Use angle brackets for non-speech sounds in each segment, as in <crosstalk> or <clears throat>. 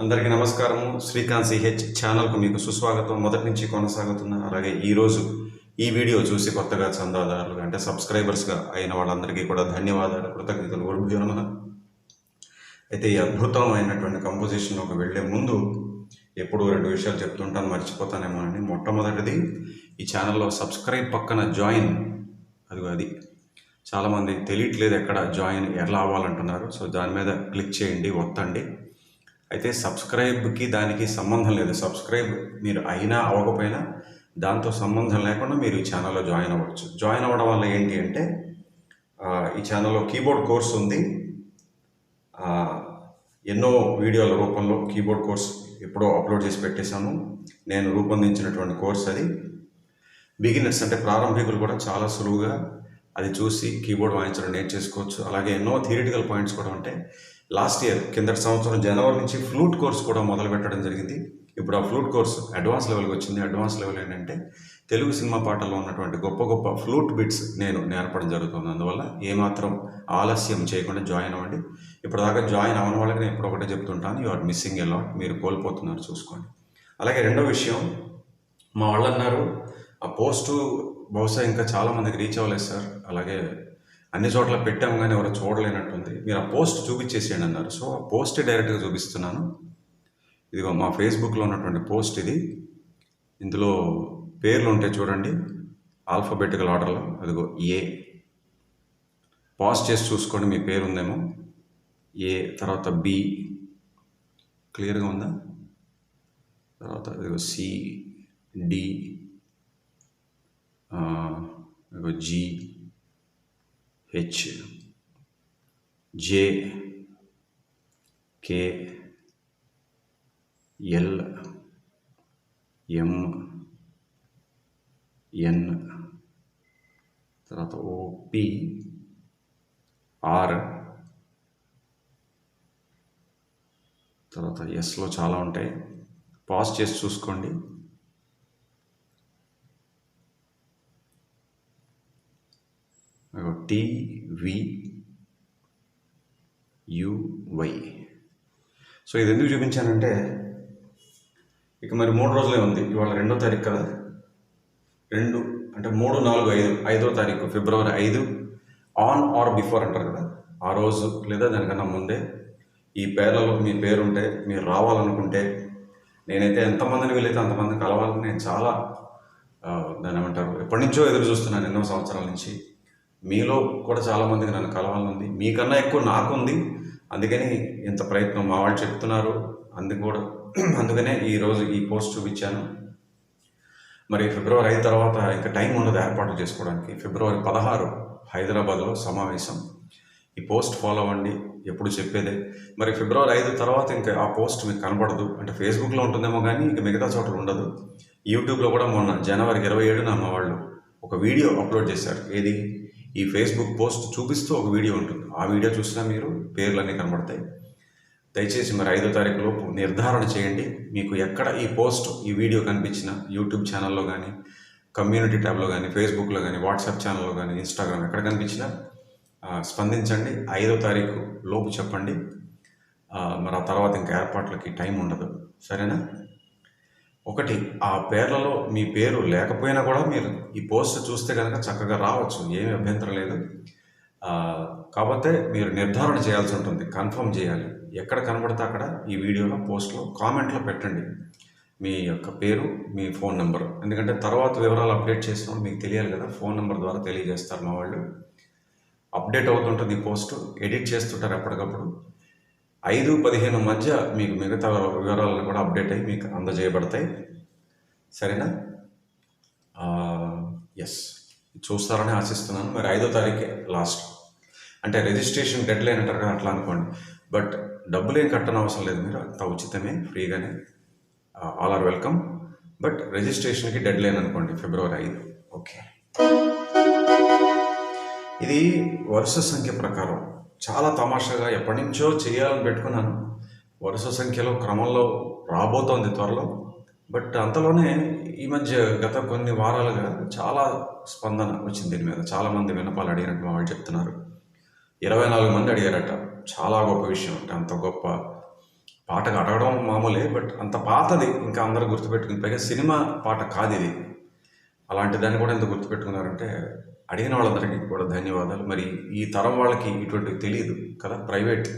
అందరికీ నమస్కారము. శ్రీకాంత్ సిహెచ్ ఛానల్కు మీకు సుస్వాగతం. మొదటి నుంచి కొనసాగుతున్న అలాగే ఈరోజు ఈ వీడియో చూసి కొత్తగా చందాదారులు అంటే సబ్స్క్రైబర్స్గా అయిన వాళ్ళందరికీ కూడా ధన్యవాదాలు కృతజ్ఞతలు. గురుభ్యో అయితే ఈ అద్భుతమైనటువంటి కంపోజిషన్లోకి వెళ్ళే ముందు ఎప్పుడూ రెండు విషయాలు చెప్తుంటాను మర్చిపోతానేమో అని. మొట్టమొదటిది ఈ ఛానల్లో సబ్స్క్రైబ్ పక్కన జాయిన్. అదిగో అది. చాలామంది తెలియట్లేదు ఎక్కడ జాయిన్ ఎలా అవ్వాలంటున్నారు. సో దాని మీద క్లిక్ చేయండి వత్తండి. అయితే సబ్స్క్రైబ్కి దానికి సంబంధం లేదు. సబ్స్క్రైబ్ మీరు అయినా అవ్వకపోయినా దాంతో సంబంధం లేకుండా మీరు ఈ ఛానల్లో జాయిన్ అవ్వచ్చు. జాయిన్ అవ్వడం వల్ల ఏంటి అంటే ఈ ఛానల్లో కీబోర్డ్ కోర్స్ ఉంది. ఎన్నో వీడియోల రూపంలో కీబోర్డ్ కోర్స్ ఎప్పుడో అప్లోడ్ చేసి పెట్టేశాను నేను రూపొందించినటువంటి కోర్స్ అది. బిగినర్స్ అంటే ప్రారంభికులు కూడా చాలా సులువుగా అది చూసి కీబోర్డ్ వాయించడం నేర్చేసుకోవచ్చు. అలాగే ఎన్నో థియరిటికల్ పాయింట్స్ కూడా ఉంటాయి లాస్ట్ ఇయర్ కిందటి సంవత్సరం జనవరి నుంచి ఫ్లూట్ కోర్స్ కూడా మొదలు పెట్టడం జరిగింది. ఇప్పుడు ఆ ఫ్లూట్ కోర్స్ అడ్వాన్స్ లెవెల్కి వచ్చింది. అడ్వాన్స్ లెవెల్ ఏంటంటే తెలుగు సినిమా పాటల్లో ఉన్నటువంటి గొప్ప గొప్ప ఫ్లూట్ బిట్స్ నేను నేర్పడం జరుగుతుంది. అందువల్ల ఏమాత్రం ఆలస్యం చేయకుండా జాయిన్ అవ్వండి. ఇప్పుడు దాకా జాయిన్ అవ్వని వాళ్ళకి నేను ఇప్పుడు ఒకటే చెప్తుంటాను. You are missing a lot. మీరు కోల్పోతున్నారు చూసుకోండి. అలాగే రెండో విషయం మా వాళ్ళు అన్నారు ఆ పోస్టు బహుశా ఇంకా చాలా మందికి రీచ్ అవ్వలేదు సార్. అలాగే అన్ని చోట్ల పెట్టాము కానీ ఎవరు చూడలేనట్టుంది. మీరు ఆ పోస్ట్ చూపించేసేయండి అన్నారు. సో ఆ పోస్ట్ డైరెక్ట్గా చూపిస్తున్నాను. ఇదిగో మా ఫేస్బుక్లో ఉన్నటువంటి పోస్ట్ ఇది. ఇందులో పేర్లు ఉంటాయి చూడండి. ఆల్ఫాబెటికల్ ఆర్డర్లో అదిగో ఏ. పాజ్ చేసి చూసుకోండి మీ పేరు ఉందేమో ఏ తర్వాత బి. క్లియర్గా ఉందా? తర్వాత ఇదిగో సి డి. జీ. ఇదిగో H J K L M N తర్వాత ఓపి ఆర్ తర్వాత ఎస్లో చాలా ఉంటాయి. పాజ్ చేసి చూసుకోండి. టివి సో ఇది ఎందుకు చూపించానంటే ఇక మరి మూడు రోజులే ఉంది. ఇవాళ రెండో తారీఖు కదా. రెండు అంటే మూడు నాలుగు ఐదు. ఐదో తారీఖు ఫిబ్రవరి ఐదు. ఆన్ ఆర్ బిఫోర్ అంటారు కదా. ఆ రోజు లేదా దానికన్నా ముందే ఈ పేర్లలో మీ పేరుంటే మీరు రావాలనుకుంటే నేనైతే ఎంతమందిని వీలైతే అంతమంది కలవాలని నేను చాలా దాని ఏమంటారు ఎప్పటి నుంచో ఎదురు చూస్తున్నాను ఎన్నో సంవత్సరాల నుంచి. మీలో కూడా చాలామందికి నన్ను కలవాలనుంది. మీకన్నా ఎక్కువ నాకుంది. అందుకని ఇంత ప్రయత్నం మా వాళ్ళు చెప్తున్నారు. అందుకు కూడా <clears throat> అందుకనే ఈరోజు ఈ పోస్ట్ చూపించాను. మరి ఫిబ్రవరి అయిన తర్వాత ఇంకా టైం ఉండదు ఏర్పాటు చేసుకోవడానికి. ఫిబ్రవరి పదహారు హైదరాబాద్లో సమావేశం. ఈ పోస్ట్ ఫాలో అవ్వండి. ఎప్పుడు చెప్పేదే. మరి ఫిబ్రవరి ఐదు తర్వాత ఇంకా ఆ పోస్ట్ మీకు కనపడదు అంటే ఫేస్బుక్లో ఉంటుందేమో కానీ ఇంకా మిగతా చోట్ల ఉండదు. యూట్యూబ్లో కూడా మొన్న జనవరి ఇరవై ఏడున మా వాళ్ళు ఒక వీడియో అప్లోడ్ చేశారు. ఏది? ఈ ఫేస్బుక్ పోస్ట్ చూపిస్తూ ఒక వీడియో ఉంటుంది. ఆ వీడియో చూసినా మీరు పేర్లన్నీ కనబడతాయి. దయచేసి మరి ఐదో తారీఖు లోపు నిర్ధారణ చేయండి. మీకు ఎక్కడ ఈ పోస్ట్ ఈ వీడియో కనిపించిన యూట్యూబ్ ఛానల్లో కానీ కమ్యూనిటీ ట్యాబ్లో కానీ ఫేస్బుక్లో కానీ వాట్సాప్ ఛానల్లో కానీ ఇన్స్టాగ్రామ్ ఎక్కడ కనిపించినా స్పందించండి. ఐదో తారీఖు లోపు చెప్పండి. మరి ఆ తర్వాత ఇంకా ఏర్పాట్లకి టైం ఉండదు. సరేనా? ఒకటి ఆ పేర్లలో మీ పేరు లేకపోయినా కూడా మీరు ఈ పోస్ట్ చూస్తే కనుక చక్కగా రావచ్చు ఏమి అభ్యంతరం లేదు. కాకపోతే మీరు నిర్ధారణ చేయాల్సి ఉంటుంది కన్ఫర్మ్ చేయాలి. ఎక్కడ కనబడితే అక్కడ ఈ వీడియోలో పోస్ట్లో కామెంట్లో పెట్టండి. మీ యొక్క పేరు మీ ఫోన్ నెంబర్. ఎందుకంటే తర్వాత వివరాలు అప్డేట్ చేసినప్పుడు మీకు తెలియాలి కదా ఫోన్ నెంబర్ ద్వారా తెలియజేస్తారు మా వాళ్ళు. అప్డేట్ అవుతుంటుంది ఈ పోస్ట్ ఎడిట్ చేస్తుంటారు ఎప్పటికప్పుడు. ఐదు పదిహేను మధ్య మీకు మిగతా వివరాలను కూడా అప్డేట్ అయ్యి మీకు అందజేయబడతాయి. సరేనా? ఎస్ చూస్తారని ఆశిస్తున్నాను. మరి ఐదో తారీఖే లాస్ట్. అంటే రిజిస్ట్రేషన్ డెడ్ లైన్ అంటారు కదా అట్లా అనుకోండి. బట్ డబ్బులు ఏం కట్టనవసరం అవసరం లేదు మీరు. అంత ఉచితమే ఫ్రీగానే. ఆల్ ఆర్ వెల్కమ్ బట్ రిజిస్ట్రేషన్కి డెడ్ లైన్ అనుకోండి ఫిబ్రవరి ఐదు. ఓకే ఇది వరుస సంఖ్య ప్రకారం. చాలా తమాషాగా ఎప్పటి నుంచో చేయాలని పెట్టుకున్నాను. వరుస సంఖ్యలో క్రమంలో రాబోతోంది త్వరలో. బట్ అంతలోనే ఈ మధ్య గత కొన్ని వారాలుగా చాలా స్పందన వచ్చింది దీని మీద. చాలామంది విన్నపాలు అడిగినట్టు మా వాళ్ళు చెప్తున్నారు. ఇరవై నాలుగు మంది అడిగారట. చాలా గొప్ప విషయం. అంటే అంత గొప్ప పాటకు అడగడం మామూలే బట్ అంత పాతది. ఇంకా అందరూ గుర్తుపెట్టుకుని పైగా సినిమా పాట కాదు ఇది. అలాంటి దాన్ని కూడా ఎంత గుర్తుపెట్టుకున్నారంటే అడిగిన వాళ్ళందరికీ కూడా ధన్యవాదాలు. మరి ఈ తరం వాళ్ళకి ఇటువంటివి తెలియదు కదా? ప్రైవేట్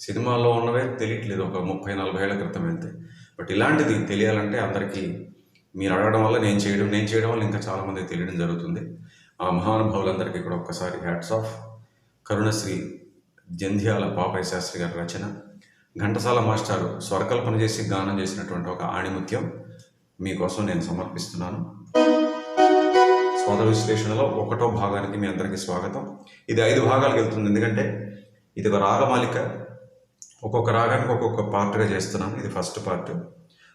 సినిమాల్లో ఉన్నవే తెలియట్లేదు ఒక ముప్పై నలభై ఏళ్ళ క్రితం అంతే. బట్ ఇలాంటిది తెలియాలంటే అందరికీ మీరు అడగడం వల్ల నేను చేయడం నేను చేయడం వల్ల ఇంకా చాలామంది తెలియడం జరుగుతుంది. ఆ మహానుభావులందరికీ కూడా ఒక్కసారి హ్యాట్స్ ఆఫ్. కరుణశ్రీ జంధ్యాల పాపయ్య శాస్త్రి గారి రచన. ఘంటసాల మాస్టారు స్వరకల్పన చేసి గానం చేసినటువంటి ఒక ఆణిముత్యం మీకోసం నేను సమర్పిస్తున్నాను. స్వర విశ్లేషణలో ఒకటో భాగానికి మీ అందరికీ స్వాగతం. ఇది ఐదు భాగాలకు వెళ్తుంది. ఎందుకంటే ఇది ఒక రాగమాలిక ఒక్కొక్క రాగానికి ఒక్కొక్క పార్ట్గా చేస్తున్నాం ఇది ఫస్ట్ పార్ట్.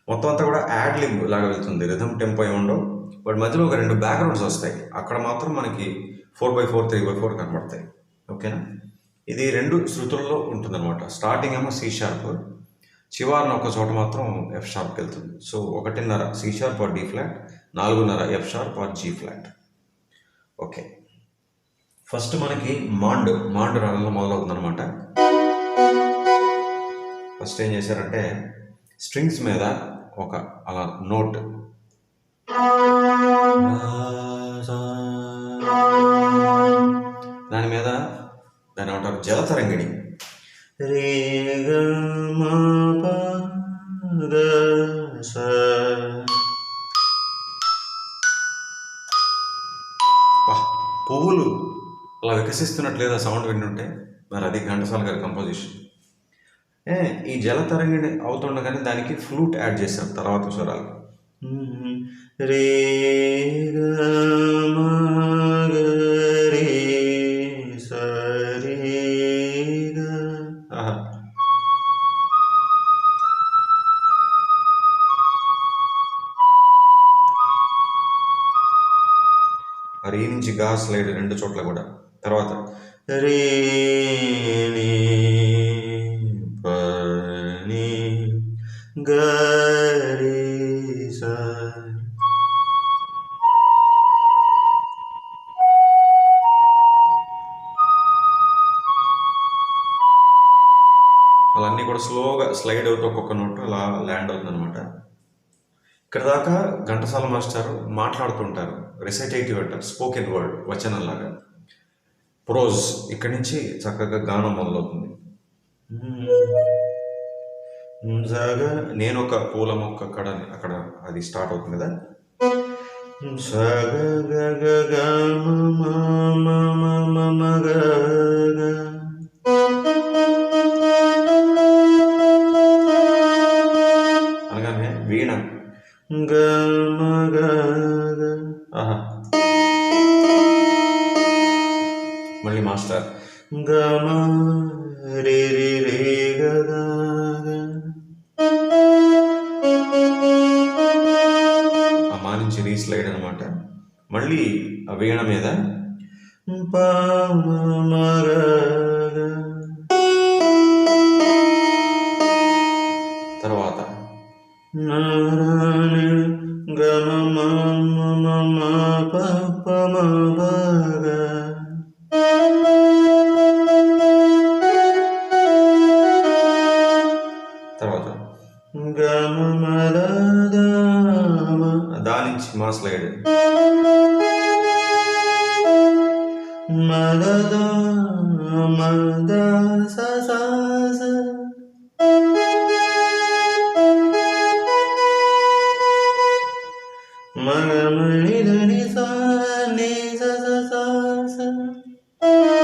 మొత్తం అంతా కూడా యాడ్ లింబ్ లాగా వెళ్తుంది. రిథమ్ టెంపో ఏమి ఉండవు. బట్ మధ్యలో ఒక రెండు బ్యాక్గ్రౌండ్స్ వస్తాయి. అక్కడ మాత్రం మనకి four by four three by four కనబడతాయి. ఓకేనా? ఇది రెండు శృతుల్లో ఉంటుందన్నమాట. స్టార్టింగ్ ఏమో సి షార్ప్. చివరిన ఒక చోట మాత్రం ఎఫ్ షార్ప్కి వెళ్తుంది. సో ఒకటిన్నర C sharp or D flat. నాలుగున్నర F sharp or G flat. Okay. First మనకి మాండ్ మాండ్ రాగంలో మొదలవుతుందనమాట ఫస్ట్ ఏం చేశారంటే స్ట్రింగ్స్ మీద ఒక అలా నోట్. దాని మీద దాని ఏమంటారు? జలతరంగిణి. రే గ ప పువ్వులు అలా వికసిస్తున్నట్టు లేదా సౌండ్ వింటుంటే? మరి అది ఘంటసాల గారి కంపోజిషన్ ఏ ఈ జలతరంగిణి అవుతుండగానే దానికి ఫ్లూట్ యాడ్ చేశారు తర్వాత స్వరాలు. రే రీ నుంచి గా స్లైడ్ రెండు చోట్ల కూడా. తర్వాత రే పని గ అలా అన్నీ కూడా స్లోగా స్లైడ్ అవుతూ ఒక్కొక్క నోట్ అలా ల్యాండ్ అవుతుంది అనమాట ఇక్కడ దాకా ఘంటసాల మాస్టర్ మాట్లాడుతుంటారు. రిసైటేటివ్ అంటారు స్పోకెన్ వర్డ్ వచనంలాగా. ప్రోజ్ ఇక్కడి నుంచి చక్కగా గానం మొదలవుతుంది. జగ నేను ఒక పూల మొక్క అక్కడ అక్కడ అది స్టార్ట్ అవుతుంది కదా. సగ గ గ గ మ మ మ మ మ గ గ. గ మ గ గ. ఆహా మళ్ళీ మాస్టర్ గ మ రే రే రే గ గ గ. ఆ మా నుంచి రీ స్లైడ్ అనమాట మళ్ళీ ఆ వీణ మీద మ Thank you.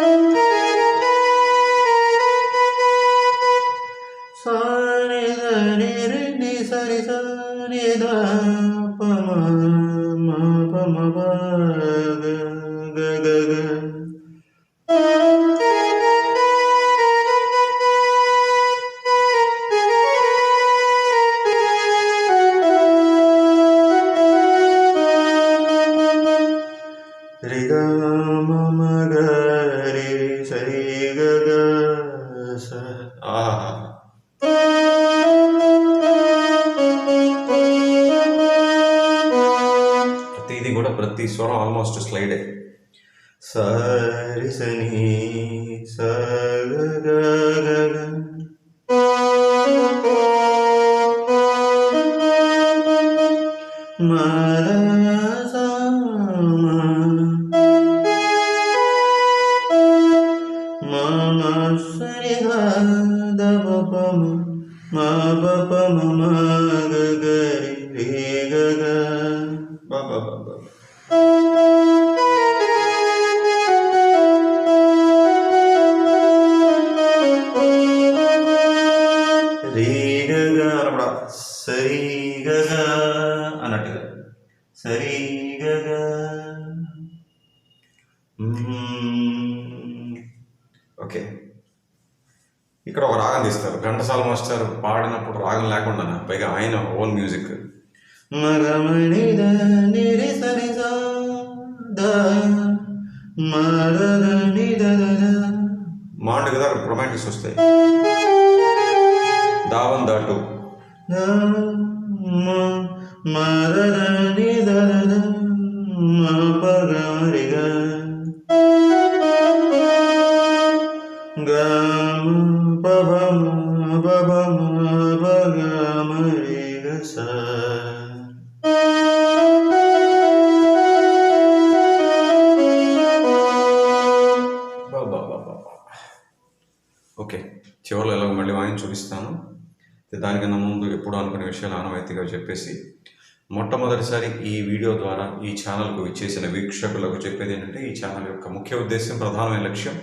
మా బప మమ గరి ఇక్కడ ఒక రాగం తీస్తారు. ఘంటసాల మాస్టర్ పాడినప్పుడు రాగం లేకుండా పైగా ఆయన ఓన్ మ్యూజిక్. మాండు కదా రొమాంటిక్స్ వస్తాయి. దావం దాటు. మరద ఓకే చివరిలో ఎలాగో మళ్ళీ వాయిని చూపిస్తాను. దానికన్నా ముందు ఎప్పుడు అనుకునే విషయాలు ఆనవాయితీగా చెప్పేసి మొట్టమొదటిసారి ఈ వీడియో ద్వారా ఈ ఛానల్కు ఇచ్చేసిన వీక్షకులకు చెప్పేది ఏంటంటే ఈ ఛానల్ యొక్క ముఖ్య ఉద్దేశం ప్రధానమైన లక్ష్యం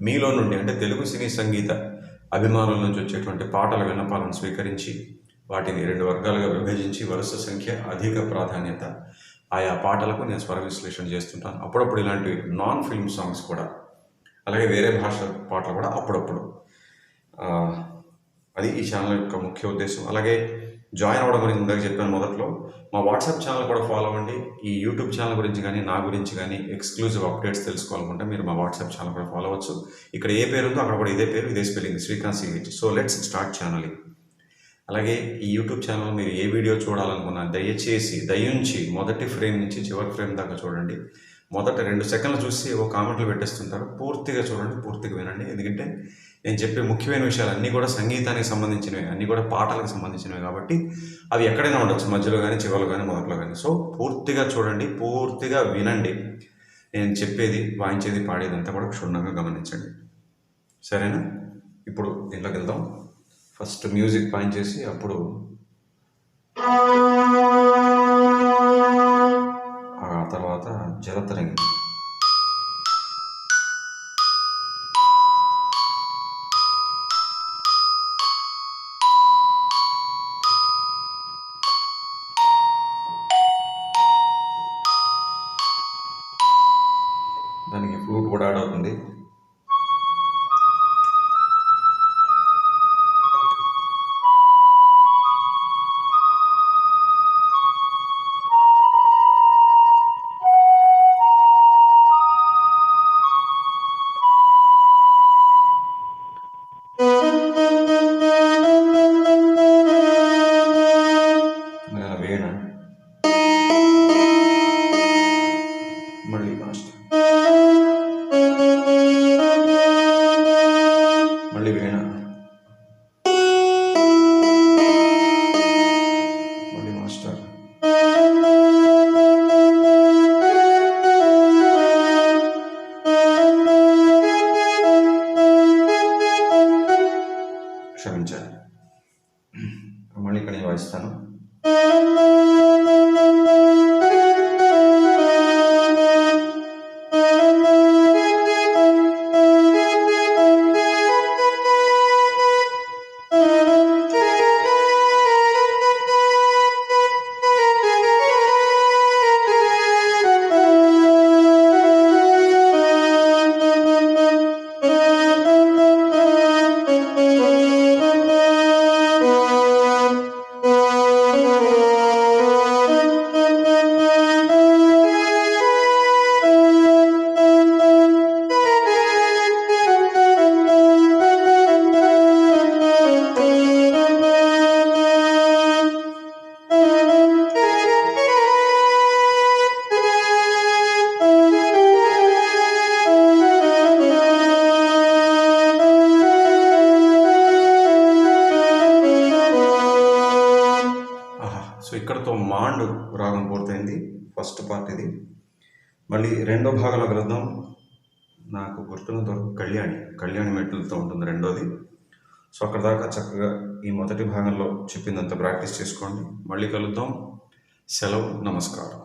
మీలో నుండి అంటే తెలుగు సినీ సంగీత అభిమానుల నుంచి వచ్చేటువంటి పాటల విన్నపాలను స్వీకరించి వాటిని రెండు వర్గాలుగా విభజించి వరుస సంఖ్య అధిక ప్రాధాన్యత. ఆయా పాటలకు నేను స్వర విశ్లేషణ చేస్తుంటాను. అప్పుడప్పుడు ఇలాంటి నాన్ ఫిల్మ్ సాంగ్స్ కూడా. అలాగే వేరే భాష పాటలు కూడా అప్పుడప్పుడు. అది ఈ ఛానల్ యొక్క ముఖ్య ఉద్దేశం. అలాగే జాయిన్ అవ్వడం గురించి ఇందాక చెప్పాను మొదట్లో. మా వాట్సాప్ ఛానల్ కూడా ఫాలో అవ్వండి. ఈ యూట్యూబ్ ఛానల్ గురించి కానీ నా గురించి కానీ ఎక్స్క్లూజివ్ అప్డేట్స్ తెలుసుకోవాలనుకుంటే మీరు మా వాట్సాప్ ఛానల్ కూడా ఫాలో అవ్వచ్చు. ఇక్కడ ఏ పేరు ఉందో అక్కడ కూడా ఇదే పేరు ఇదే spelling Srikanth CH so let's start channelling. అలాగే ఈ యూట్యూబ్ ఛానల్ మీరు ఏ వీడియో చూడాలనుకున్నా దయచేసి దయించి మొదటి ఫ్రేమ్ నుంచి చివరి ఫ్రేమ్ దాకా చూడండి. మొదట రెండు సెకండ్లు చూసి ఓ కామెంట్లు పెట్టేస్తుంటారు. పూర్తిగా చూడండి పూర్తిగా వినండి. ఎందుకంటే నేను చెప్పే ముఖ్యమైన విషయాలు అన్నీ కూడా సంగీతానికి సంబంధించినవి అన్నీ కూడా పాటలకు సంబంధించినవి కాబట్టి అవి ఎక్కడైనా ఉండొచ్చు మధ్యలో కానీ చివరిలో కానీ మొదట్లో కానీ సో పూర్తిగా చూడండి పూర్తిగా వినండి. నేను చెప్పేది వాయించేది పాడేది అంతా కూడా క్షుణ్ణంగా గమనించండి. సరేనా? ఇప్పుడు దీంట్లోకి వెళ్దాం. ఫస్ట్ మ్యూజిక్ వాయించేసి అప్పుడు ఆ తర్వాత జలతరంగి మళ్ళీ రెండో భాగంలో కలుద్దాం. నాకు గుర్తున్న వరకు కళ్యాణి కళ్యాణి మెట్లతో ఉంటుంది రెండోది. సో అక్కడ దాకా చక్కగా ఈ మొదటి భాగంలో చెప్పిందంత ప్రాక్టీస్ చేసుకోండి. మళ్ళీ కలుద్దాం. సెలవు నమస్కారం.